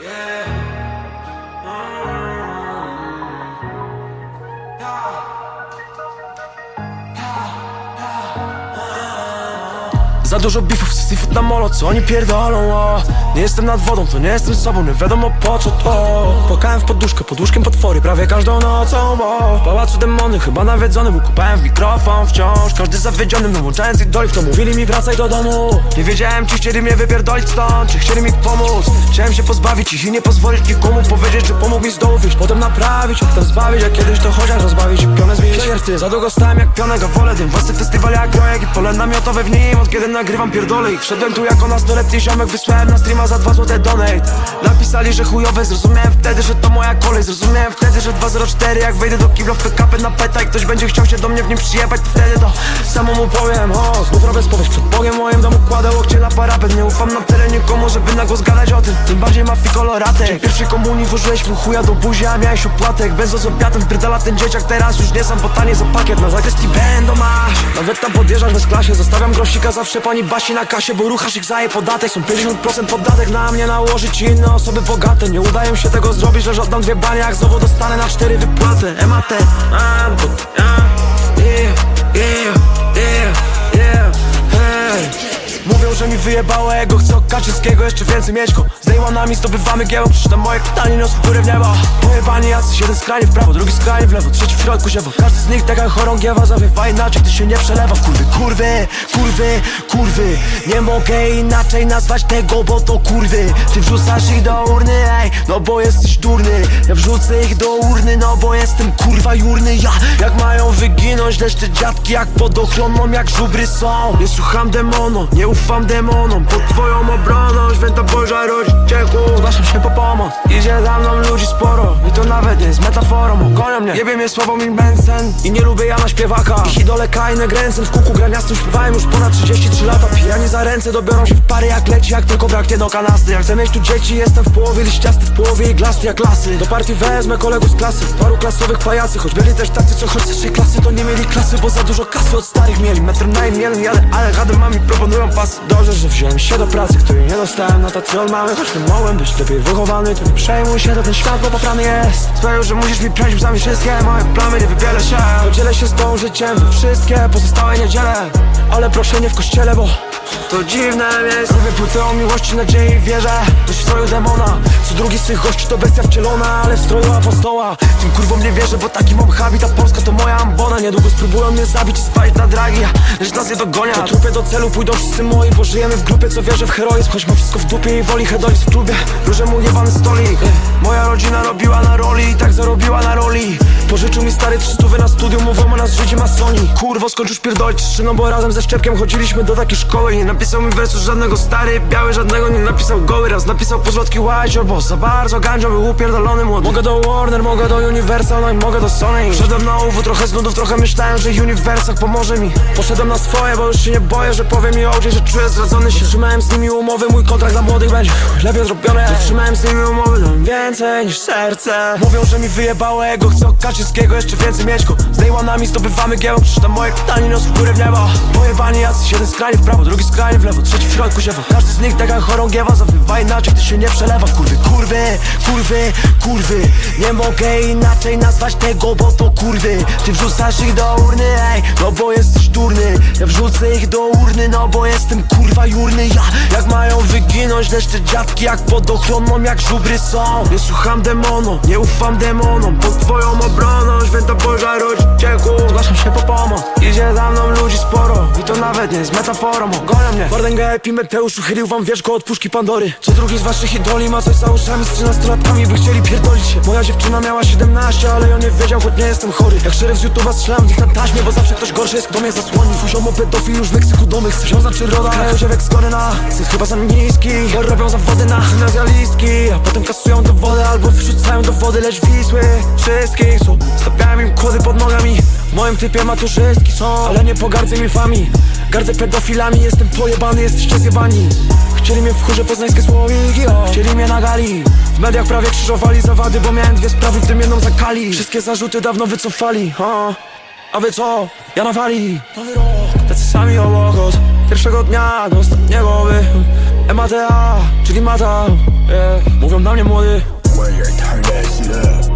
Yeah. Za dużo bifów, seafood na molo, co oni pierdolą, o? Nie jestem nad wodą, to nie jestem sobą, nie wiadomo po co to. Płakałem w poduszkę, poduszkiem potwory, prawie każdą nocą, bo W pałacu demony, chyba nawiedzony, ukupałem w mikrofon wciąż. Każdy zawiedziony, wyłączając idoli, w to mówili mi wracaj do domu. Nie wiedziałem, czy chcieli mnie wypierdolić stąd, czy chcieli mi pomóc. Chciałem się pozbawić ich i nie pozwolić nikomu powiedzieć, że pomógł mi z dołu wyjść Potem naprawić, potem zbawić, a kiedyś to chociaż rozbawić. I pionę zmienić za długo stałem jak pionego, wolę dym. Własny festiwal jak projekt i pole namiotowe w nim. Od kiedy nagrywam pierdolę i wszedłem tu jako nastoletni ziomek Wysłałem na streama za dwa złote donate. Napisali, że chujowe, zrozumiałem wtedy, że to moja kolej. Zrozumiałem wtedy, że 204 jak wejdę do kibla w PKP na peta I ktoś będzie chciał się do mnie w nim przyjebać, to wtedy to samo mu powiem O, znów robię spowiedź przed Bogiem, moim domu kładę łokcie na parapet. Nie ufam na tyle nikomu, żeby na głos gadać o tym. Tym bardziej mafii koloratek pierwszej komunii włożyłeś mu chuja do buzi, a miałeś opłatek. Bez opiatem wpierdala ten dzieciak, teraz już nie sam, bo tanie za pakiet. Na zakrystii będą Nawet tam podjeżdżasz bez klasie Zostawiam grosika zawsze pani Basi na kasie Bo ruchasz ich zaje podatek. Są 50% podatek na mnie nałożyć i inne osoby bogate. Nie udaje mi się tego zrobić, lecz oddam dwie banie Jak znowu dostanę na cztery wypłatę MAT, a, bo, a, yeah, yeah, yeah, yeah, hey. Mówią, że mi wyjebało ego Chcę Kaczyńskiego jeszcze więcej mieć go Dejłanami zdobywamy giełą Przeczytam moje pytanie, niosą w górę w niebo. Pojebani jacyś, jeden skrajnie w prawo Drugi skrajnie w lewo, trzeci w środku ziewa Każdy z nich tak jak chorągiewa Zawiewa inaczej, gdy się nie przelewa. Kurwy, kurwy, kurwy, kurwy. Nie mogę inaczej nazwać tego, bo to kurwy. Ty wrzucasz ich do urny, ej No bo jesteś durny. Ja wrzucę ich do urny, no bo jestem kurwa jurny. Ja, jak mają wyginąć Lecz te dziadki jak pod ochroną Jak żubry są. Nie słucham demonom, nie ufam demonom. Pod twoją obroną Święta Boża rodzicielku Zgłaszam się po pomoc. Idzie za mną ludzi sporo. I to nawet nie jest metaforą. Ogonią mnie, jebie mnie słową im Benson. I nie lubię Jana Śpiewaka. Ich idole Kajne Gręcen W kółku graniastym. Śpiewałem już ponad 33 lata. Pijani za ręce dobiorą się w pary jak leci Jak tylko braknie do kanasty Jak chcę tu dzieci Jestem w połowie liściasty W połowie iglasty jak lasy. Do partii wezmę kolegów z klasy. Paru klasowych pajacy. Choć byli też tacy co choć z trzeciej klasy To nie mieli klasy Bo za dużo kasy od starych mieli. Metr na im jeden jadę Ale gadem mami proponują pas. Dobrze, że wziąłem się do pracy Której nie dostałem. Od mamy. Choć mogłem być lepiej wychowany To nie przejmuj się, to ten świat bo poprany jest. Sprawił, że musisz mi pręć łzami wszystkie Moje plamy, nie wybielę się. Podzielę się z tą życiem we Wszystkie pozostałe niedziele. Ale proszę nie w kościele, bo to dziwne miejsce. Robię płytę o miłości, nadziei i wierze Dość w stroju demona. Co drugi z tych gości to bestia wcielona Ale w stroju apostoła. Tym kurwom nie wierzę, bo taki mam habit Polska to moja ambona Niedługo spróbują mnie zabić i spalić na dragi Lecz nas nie dogonią. Po trupie do celu pójdą wszyscy moi Bo żyjemy w grupie, co wierzę w heroizm. Choć ma wszystko w dupie i woli hedonizm w klubie. Róże mu jebany stolik. Moja rodzina robiła na roli I tak zarobiła na roli Pożyczył mi stary trzystówy na studium Mówią o nas Żydzi masoni Kurwo, skończysz pierdolić trzyną Bo razem ze Szczepkiem chodziliśmy do takiej szkoły. Nie napisał mi wersu żadnego stary Biały żadnego nie napisał. Goły Raz napisał pozłotki white bo za bardzo gandzią był upierdolony młody. Mogę do Warner, mogę do Universal No i mogę do Sony. Wszedłem na UW, trochę z nudów Trochę myślałem, że Universal pomoże mi. Poszedłem na swoje, bo już się nie boję Że powie mi OJ, że czuję zdradzony się. Trzymałem z nimi umowy, mój kontrakt dla młodych będzie Lepiej zrobiony. Trzymałem z nimi umowy, dam więcej niż serce. Mówią, że mi wyjebało ego Chcę od Kaczyńskiego jeszcze więcej mieć go Z dejłanami zdobywamy giełą Przeczytam moje pytanie, niosą górę w niebo Pojebani jacyś, jeden skrajnie w prawo Drugi skrajnie w lewo, trzeci w środku siewa Każdy z nich tak jak chorągiewa Zawywa inaczej, gdy się nie przelewa. Kurwy, kurwy, kurwy, kurwy. Nie mogę inaczej nazwać tego, bo to kurwy. Ty wrzucasz ich do urny, ej No bo jesteś durny. Ja wrzucę ich do urny, no bo jestem kurwa jurny. Ja, jak mają wyginąć Lecz te dziadki jak pod ochroną Jak żubry są? Nie słucham demonom, nie ufam demonom. Pod twoją obroną Święta Boża rodzicielku Zgłaszam się po pomoc. Idzie za mną ludzi sporo I to nawet nie jest metaforą. Ogonią mnie. Wardęga Epimeteusz uchylił wam wierzgo od puszki Pandory. Co drugi z waszych idoli ma coś za uszami Z 13 latkami by chcieli pierdolić się. Moja dziewczyna miała 17, ale ja nie wiedział, choć nie jestem chory. Jak szereg z YouTube'a strzelam nich na taśmie Bo zawsze ktoś gorszy jest, kto mnie zasłoni. Fuziomo pedofil już w Meksyku domych Wziął za przyroda, krają ziewek z na. Chyba za niski, bo robią zawody na gimnazjalistki A potem kasują do wody albo wrzucają do wody Lecz Wisły wszystkich, co stawiałem im kłody pod nogami. W moim typie maturzystki są, ale nie pogardzę milfami Gardzę pedofilami, jestem pojebany, jesteście zjebani Chcieli mnie w chórze poznańskie słowiki, o Chcieli mnie na gali. W mediach prawie krzyżowali zawady, bo miałem dwie sprawy, w tym jedną za kali. Wszystkie zarzuty dawno wycofali, o A wy co? Ja na rok, tacy sami obok Pierwszego dnia do ostatniego by MATA, czyli mata. Yeah. Mówią na mnie młody. Turn that shit up. Thanks,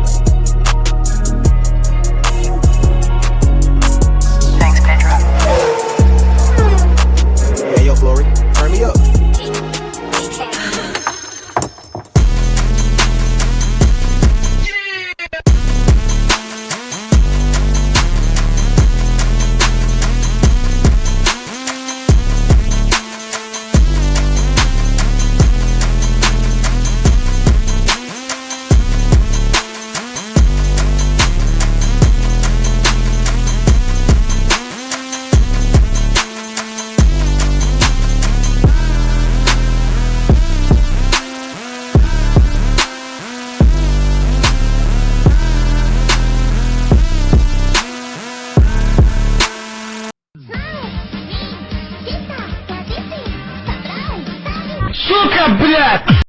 Сука, блядь!